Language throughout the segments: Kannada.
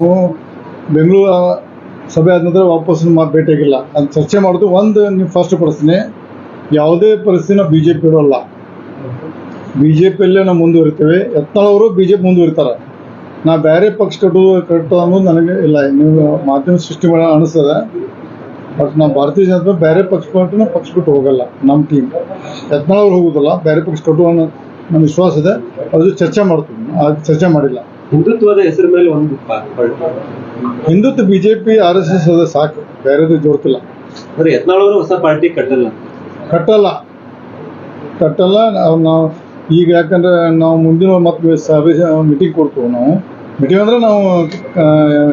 ಬೆಂಗಳೂರು ಸಭೆ ಆದ ನಂತರ ವಾಪಸ್ ಮಾತು ಭೇಟಿಯಾಗಿಲ್ಲ. ಅದು ಚರ್ಚೆ ಮಾಡೋದು ಒಂದು ನೀವು ಫಸ್ಟ್ ಪಡಿಸ್ತೀನಿ ಯಾವುದೇ ಪರಿಸ್ಥಿತಿನ ಬಿ ಜೆ ಪಿ ಇರೋಲ್ಲ ಬಿ ಜೆ ಪಿಯಲ್ಲೇ ನಾವು ಮುಂದುವರಿತೇವೆ. ಯತ್ನಾಳವರು ಬಿ ಜೆ ಪಿ ಮುಂದುವರಿತಾರೆ. ನಾ ಬೇರೆ ಪಕ್ಷ ಕಟ್ಟೋದು ಕಟ್ಟೋ ಅನ್ನೋದು ನನಗೆ ಇಲ್ಲ. ನೀವು ಮಾಧ್ಯಮ ಸೃಷ್ಟಿ ಮಾಡ ಅನಿಸ್ತದೆ ಬಟ್ ನಾವು ಭಾರತೀಯ ಜನತಾ ಬೇರೆ ಪಕ್ಷ ಕೊಟ್ಟು ಪಕ್ಷ ಬಿಟ್ಟು ಹೋಗಲ್ಲ. ನಮ್ಮ ಟೀಮ್ ಯತ್ನಾಳವ್ರು ಹೋಗೋದಿಲ್ಲ. ಬೇರೆ ಪಕ್ಷ ಕಟ್ಟುವ ನಮ್ಮ ವಿಶ್ವಾಸ ಇದೆ. ಅದು ಚರ್ಚೆ ಮಾಡ್ತೀನಿ ಅದು ಚರ್ಚೆ ಮಾಡಿಲ್ಲ. ಹಿಂದುತ್ವದ ಹೆಸರ ಮೇಲೆ ಒಂದು Hindutva BJP R S S ಅದ ಸಾಕು. ಬೇರೆದು ಜೋಡ್ತಿಲ್ಲ. ಅಂದ್ರೆ ಯತ್ನಾಳ್ ಅವರು ಹೊಸ ಪಾರ್ಟಿ ಕಟ್ಟಲ್ಲ. ಕಟ್ಟಲ್ಲ. ಕಟ್ಟಲ್ಲ. ನಾವು ಈಗ ಯಾಕಂದ್ರೆ ನಾವು ಮುಂದಿನ ಮತ್ತೆ ಸಭೆ ಮೀಟಿಂಗ್ ಕೊಡ್ತೀವಿ ನಾವು. ಮೀಟಿಂಗ್ ಅಂದ್ರೆ ನಾವು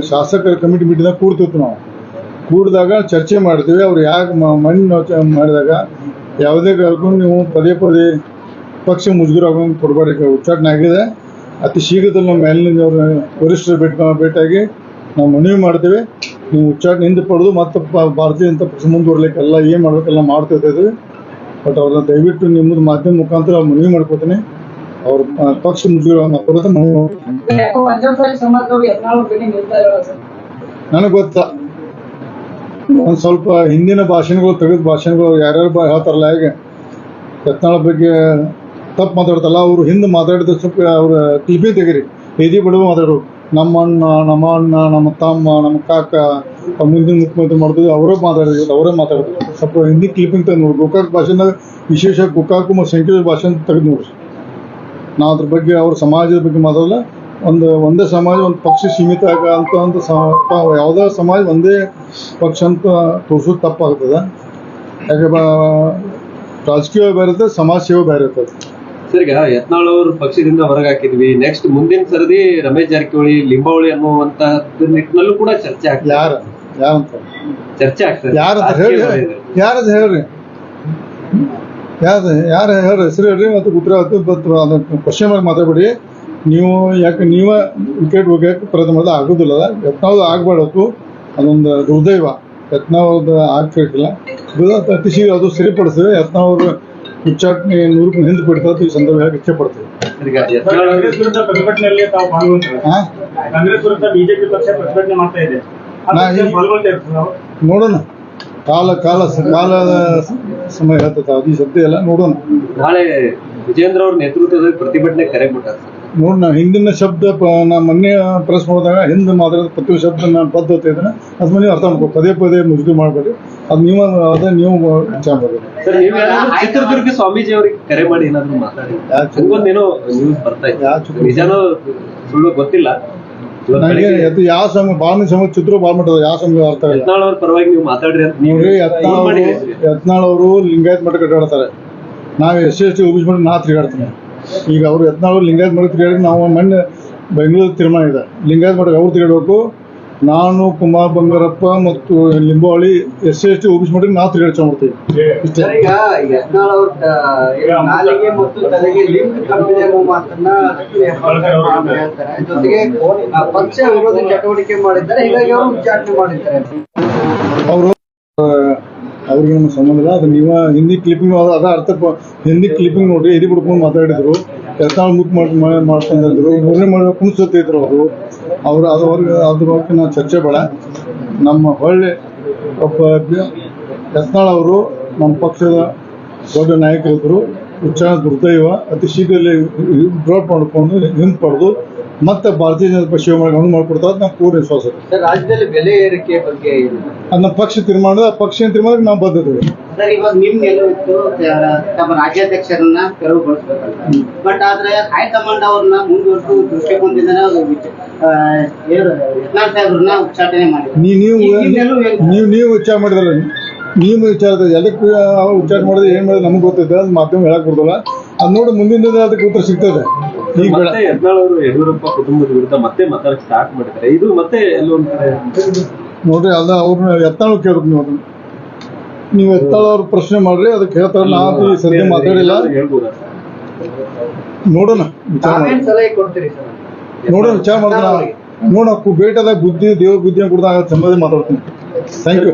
ಶಾಸಕರ ಕಮಿಟಿ ಮೀಟಿಂಗ್ದಾಗ ಕೂಡ್ತಿತ್ತು ನಾವು. ಕೂಡಿದಾಗ ಚರ್ಚೆ ಮಾಡ್ತೀವಿ. ಅವ್ರು ಯಾಕೆ ಮಣ್ಣು ಮಾಡಿದಾಗ ಯಾವುದೇ ಕಾರಣಕ್ಕೂ ನೀವು ಪದೇ ಪದೇ ಪಕ್ಷ ಮುಜುಗರ ಆಗೋಂಗೆ ಕೊಡಬೇಡಿ ಉಚ್ಚಾಟನೆ ಆಗಿದೆ. ಅತಿ ಶೀಘ್ರದಲ್ಲಿ ನಮ್ಮ ಮೇಲಿನಿಂದ ಅವ್ರ ವರಿಷ್ಠರು ಭೇಟಿ ಭೇಟಿಯಾಗಿ ನಾವು ಮನವಿ ಮಾಡ್ತೀವಿ. ನೀವು ಉಚ್ಚಾಟನೆ ಹಿಂದೆ ಪಡೆದು ಮತ್ತೆ ಭಾರತೀಯ ಜನತಾ ಪಕ್ಷ ಮುಂದುವರ್ಲಿಕ್ಕೆಲ್ಲ ಏನು ಏನು ಮಾಡ್ಬೇಕೆಲ್ಲ ಮಾಡ್ತಿದ್ದೀವಿ ಬಟ್ ಅವ್ರನ್ನ ದಯವಿಟ್ಟು ನಿಮ್ಮದು ಮಾಧ್ಯಮ ಮುಖಾಂತರ ಮನವಿ ಮಾಡ್ಕೋತೀನಿ ಅವ್ರ ಪಕ್ಷ ಮುಜುಗರ ಕೊಡೋದು ಮನವಿ ಮಾಡ್ತೀನಿ. ಯಾಕೋ ಪಂಚಮಸಾಲಿ ಸಮಾಜದವ್ರು ಯತ್ನಾಳ್ ಭೇಟಿ ನೀಡ್ತಾ ಇರಲ್ಲ ಸರ್. ನನಗೆ ಗೊತ್ತಾ? ಒಂದು ಸ್ವಲ್ಪ ಹಿಂದಿನ ಭಾಷಣಗಳು ತೆಗೆದ ಭಾಷಣಗಳು ಯಾರ್ಯಾರು ಬಾ ಹೇಳ್ತಾರಲ್ಲ ಹೇಗೆ. ಯತ್ನಾಳ ಬಗ್ಗೆ ತಪ್ಪು ಮಾತಾಡ್ತಲ್ಲ, ಅವರು ಹಿಂದೆ ಮಾತಾಡಿದ ಸ್ವಲ್ಪ, ಅವ್ರ ಟಿಪಿ ತೆಗೀರಿ. ಎದಿ ಬಿಡುವ ಮಾತಾಡೋರು. ನಮ್ಮ ಅಣ್ಣ ನಮ್ಮ ಅಣ್ಣ ನಮ್ಮ ತಮ್ಮ, ನಮ್ಮ ಕಾಕ ಮುಂದಿನ ಮುಖ್ಯಮಂತ್ರಿ ಮಾಡ್ತಿದ್ರು, ಅವರೇ ಮಾತಾಡಿದ್ರು ಅವರೇ ಮಾತಾಡಿದ್ರು. ಸ್ವಲ್ಪ ಹಿಂದಿ ಕ್ಲಿಪಿಂಗ್ ತೆಗೆದು ನೋಡಿ ಗೋಕಾಕ್ ಭಾಷೆನಾಗ ವಿಶೇಷ ಗೋಕಾಕು ಮತ್ತು ಸಂಕೇತ ಭಾಷೆ ತೆಗೆದು ನೋಡ್ರಿ. ನಾ ಅದ್ರ ಬಗ್ಗೆ ಅವ್ರ ಸಮಾಜದ ಬಗ್ಗೆ ಮಾತಾಡಲ್ಲ. ಒಂದು, ಒಂದೇ ಸಮಾಜ, ಒಂದು ಪಕ್ಷ ಸೀಮಿತ ಆಗ ಅಂತ ಒಂದು ಯಾವುದೇ ಸಮಾಜ ಒಂದೇ ಪಕ್ಷ ಅಂತ ತೋರಿಸೋದು ತಪ್ಪಾಗ್ತದೆ. ಯಾಕೆ ರಾಜಕೀಯ ಬೇರೆ ಇರ್ತದೆ, ಸಮಾಜ ಸೇವೆ ಬೇರೆ ಇರ್ತದೆ. ಸರ್ ಈಗ ಯತ್ನಾಳ್ ಅವ್ರ ಪಕ್ಷದಿಂದ ಹೊರಗೆ ಹಾಕಿದ್ವಿ. ನೆಕ್ಸ್ಟ್ ಮುಂದಿನ ಸರದಿ ರಮೇಶ್ ಜಾರಕಿಹೊಳಿ ಲಿಂಬಾವಳಿ ಅನ್ನುವಂತ ನಿಟ್ಟಿನಲ್ಲೂ ಕೂಡ ಚರ್ಚೆ ಆಗ್ತದೆ. ಯಾರ? ಯಾರಂತ ಚರ್ಚೆ ಆಗ್ತದೆ. ಯಾರು ಹೇಳಿ ಯಾರದು ಹೇಳ್ರಿ. ಯಾರು ಯಾರು ಹೇಳ್ರಿ? ಹೆಸರು ಹೇಳ್ರಿ ಮತ್ತು ಉತ್ತರ ಅದನ್ನು ಕ್ವಶನ್ ಮಾಡಿ ಮಾತಾಡ್ಬೇಡಿ. ನೀವು ಯಾಕೆ ನೀವೇ ವಿಕೆಟ್ ಹೋಗ್ಯಾಕೆ ಪ್ರಯತ್ನ ಮಾಡಿದ್ರೆ ಆಗೋದಿಲ್ಲ ಯತ್ನಾವ್ದು ಆಗ್ಬಾರ್ದು ಅದೊಂದು ದುರ್ದೈವ. ಯತ್ನಾವ್ದು ಆಗ್ತಿರ್ಕಿಲ್ಲ ಅತಿ ಶೀಘ್ರ ಅದು ಸರಿಪಡಿಸಿದ್ರೆ ಯತ್ನಾವ್ರ ಉಚ್ಚಾಟನೆ ನೂರಕ್ಕೆ ಹಿಂದೆ ಬಿಡ್ತಾರೆ ಈ ಸಂದರ್ಭ ಇಚ್ಛೆ ಪಡ್ತೀವಿ ಸರ್, ಈಗ ಯತ್ನಾಳ್ ಅವ್ರು- ಕಾಂಗ್ರೆಸ್ ವಿರುದ್ಧ ಪ್ರತಿಭಟನೆಯಲ್ಲಿ ತಾವು ಪಾಲ್ಗೊಂತಾರೆ ಕಾಂಗ್ರೆಸ್ ವಿರುದ್ಧ ಬಿಜೆಪಿ ಪಕ್ಷ ಪ್ರತಿಭಟನೆ ಮಾಡ್ತಾ ಇದೆ. ನಾ ಅದಕ್ಕೆ ಈ- ಪಾಲ್ಗೊಳ್ತಾ ನೋಡೋಣ. ಕಾಲ ಕಾಲ ಕಾಲ ಸಮಯ ಹೇಳ್ತದೆ ಅದು ಸದ್ಯ ಎಲ್ಲ ನೋಡೋಣ. ನಾಳೆ ವಿಜೇಂದ್ರ ಅವ್ರ ನೇತೃತ್ವದಲ್ಲಿ ಪ್ರತಿಭಟನೆ ಕರೆ ಕೊಟ್ಟಾರೆ. ನೋಡಿ ನಾ ಹಿಂದಿನ ಶಬ್ದ ನಾ ಮೊನ್ನೆ ಪ್ರೆಸ್ ಮಾಡಿದಾಗ ಹಿಂದೆ ಮಾತಾಡಿದ ಪ್ರತಿ ಶಬ್ದ ನಾನು ಬದ್ಧತೆ ಇದನ್ನ ಅದು ನೀವು ಅರ್ಥ ಮಾಡ್ಕೊ ಪದೇ ಪದೇ ಮುಜುಗು ಮಾಡಬೇಡಿ ಅದು ನೀವು ಅದೇ ನೀವು ವಿಚಾರ ಮಾಡಬೇಕು. ಸರ್ ನೀವು ಯಾರಾದ್ರೂ ಚಿತ್ರದುರ್ಗ ಸ್ವಾಮೀಜಿ ಅವ್ರಿಗೆ ಕರೆ ಮಾಡಿ ಏನಾದ್ರು ಮಾತಾಡಿ? ಹಂಗೊಂದೇನೋ ನ್ಯೂಸ್ ಬರ್ತಾ ಇತ್ತು ನಿಜಾನೋ ಸುಳ್ಳು ಗೊತ್ತಿಲ್ಲ. ನನಗೆ ಅದು ಯಾವ ಸಮಯ ಭಾಳ ಸಮಯ ಚಿತ್ರ ಬಾಳ್ ಮಾಡ್ತದೆ ಯಾವ ಸಮಯ ಅರ್ಥ ಇಲ್ಲ. ಯತ್ನಾಳ್ ಅವ್ರ ಪರವಾಗಿ ನೀವು ಮಾತಾಡ್ರಿ ನೀವು ನೋಡ್ರಿ ಯತ್ನಾಳ್ ಮಾಡಿ ಅವರು ಹೇಳಿದ್ರಿ. ಯತ್ನಾಳ್ ಅವರು ಲಿಂಗಾಯತ್ ಮಠ ಕಟ್ಟಾಡ್ತಾರೆ ನಾವು ಎಸ್ ಎಸ್ ಟಿ ಒಬಿಸಿ ಮಠ ನಾ ತಿರುಗಾಡ್ತೀನಿ. ಈಗ ಅವರು ಯತ್ನಾಳ್ ಲಿಂಗಾಯತ್ ಮಠ ತಿರುಗಾಡಿ ನಾವು ಮೊನ್ನೆ ಬೆಂಗಳೂರು ತೀರ್ಮಾನ ಇದೆ. ಲಿಂಗಾಯತ್ ಮಠಕ್ಕೆ ಅವ್ರು ತಿರುಗಾಡಬೇಕು ನಾನು ಕುಮಾರ್ ಬಂಗಾರಪ್ಪ ಮತ್ತು Limbavali S S T OBC ಮಠಕ್ಕೆ ನಾವು ಮಾಡ್ತೀವಿ ಯತ್ನಾಳ್ ಅವ್ರ ತ- ಮತ್ತು ತಲೆಗೆ ಲಿಂಕ್ ಕಂಪನಿ ಮಾತನ್ನ ಹೇಳ್ತಾರೆ. ಜೊತೆಗೆ ಆ, ಪಕ್ಷ ವಿರೋಧಿ ಚಟುವಟಿಕೆ ಮಾಡಿದ್ದಾರೆ. ಹೀಗಾಗಿ ಅವರು ಅವ್ರಿಗೇನು ಮಾಡಿದ್ದಾರೆ. ಅವರು ಅವ್ರಿಗೆ ನಮ್ಮ ಸಂಬಂಧ ಇಲ್ಲ. ಅದು ನೀವು ಹಿಂದಿ ಕ್ಲಿಪ್ಪಿಂಗ್ ಅದ ಅರ್ಥ ಹಿಂದಿ ಕ್ಲಿಪ್ಪಿಂಗ್ ನೋಡ್ರಿ ಎದಿ ಬಿಡ್ಕೊಂಡು ಮಾತಾಡಿದ್ರು. ಯತ್ನಾಳ್ ಮುಟ್ ಮಾಡಿ ಮಾಡ್ಕೊಂಡಿದ್ರು ಮೂರನೇ ಮಾಡಿ ಕುಣಿಸುತ್ತಿದ್ರು ಅವರು. ಅವರು ಅದು ಅವ್ರಿಗೆ ಅದ್ರ ಬಗ್ಗೆ ನಾವು ಚರ್ಚೆ ಬೇಡ. ನಮ್ಮ ಹೊಳ್ಳಿ ಒಬ್ಬ ಯತ್ನಾಳ್ ಅವರು ನಮ್ಮ ಪಕ್ಷದ ದೊಡ್ಡ ನಾಯಕರಿದ್ದರು ಉಚ್ಚಾರ ದುರ್ದೈವ ಅತಿ ಶೀಘ್ರದಲ್ಲಿ ಡ್ರಾಪ್ ಮಾಡ್ಕೊಂಡು ಹಿಂದೆ ಪಡೆದು ಮತ್ತೆ ಭಾರತೀಯ ಜನತಾ ಪಕ್ಷ ಮಾಡಿ ಮಾಡ್ಕೊಡ್ತಾರೆ. ನಾವು ಪೂರ್ಣ ವಿಶ್ವಾಸ. ರಾಜ್ಯದಲ್ಲಿ ಬೆಲೆ ಏರಿಕೆ ಬಗ್ಗೆ ಅದನ್ನ ನಮ್ಮ ಪಕ್ಷ ತೀರ್ಮಾನದ ಆ ಪಕ್ಷ ತೀರ್ಮಾನಕ್ಕೆ ನಾವು ಬದ್ಧತೆವೆ ಸರ್ ಇವಾಗ ನಿಮ್ ಗೆಲುವಿತ್ತು ತಮ್ಮ ರಾಜ್ಯಾಧ್ಯಕ್ಷರನ್ನ ತೆರವುಗೊಳಿಸ್ಬೇಕಂತ ಬಟ್ ಆದ್ರೆ ಹೈಕಮಾಂಡ್ ಅವ್ರನ್ನ ಮುಂದುವರೆಸು ದೃಷ್ಟಿಕೋನದಿಂದ ಯತ್ನಾಳ್ ಸಾಹೇಬ್ರನ್ನ ಉಚ್ಚಾಟನೆ ಮಾಡಿದ್ರು. ನೀವು ನೀವು ನೀವು ವಿಚಾರ ಮಾಡಿದ್ರಲ್ಲ ನೀವು ವಿಚಾರದ ಎಲ್ಲಕ್ಕೂ ಅವ್ರು ವಿಚಾರ ಮಾಡಿದ್ರೆ ಏನು ಮಾಡಿದ್ರೆ ನಮ್ಗೆ ಗೊತ್ತಿದೆ ಅದು ಮಾಧ್ಯಮ ಹೇಳಕ್ ಬರ್ತಲ್ಲ ಅದು ನೋಡಿ ಮುಂದಿನ ದಿನ ಅದಕ್ಕೆ ಉತ್ತರ ಸಿಗ್ತದೆ ಈಗ ಯತ್ನಾಳ್ ಅವರು ಯಡಿಯೂರಪ್ಪ ಕುಟುಂಬದ ವಿರುದ್ಧ ಮತ್ತೆ ಮಾತಾಡಕ್ ಸ್ಟಾರ್ಟ್ ಮಾಡಿದ್ದಾರೆ. ಇದು ಮತ್ತೆ ಎಲ್ಲೊಂದ್ ಕಡೆ ನೋಡ್ರಿ ಅಲ್ಲ ಅವ್ರನ್ನ ಎತ್ತಾಳು ಕೇಳ್ಬೇಕು ನೀವು ಅದನ್ನ. ನೀವು ಎತ್ತಾಳವ್ರ ಪ್ರಶ್ನೆ ಮಾಡ್ರಿ ಅದಕ್ಕೆ ಹೇಳ್ತಾರೆ ನಾನು ಈ ಸದ್ಯ ಮಾತಾಡಿಲ್ಲ. ನೋಡೋಣ. ನೋಡೋಣ ವಿಚಾರ ಮಾಡೋಣ. ನೋಡೋಣ ಬೇಟದಾಗ ಬುದ್ಧಿ ದೇವ್ರ ಬುದ್ಧಿ ಕೊಡ್ದಾಗ ಸಂಬಂಧ ಮಾತಾಡ್ತೀನಿ. Thank you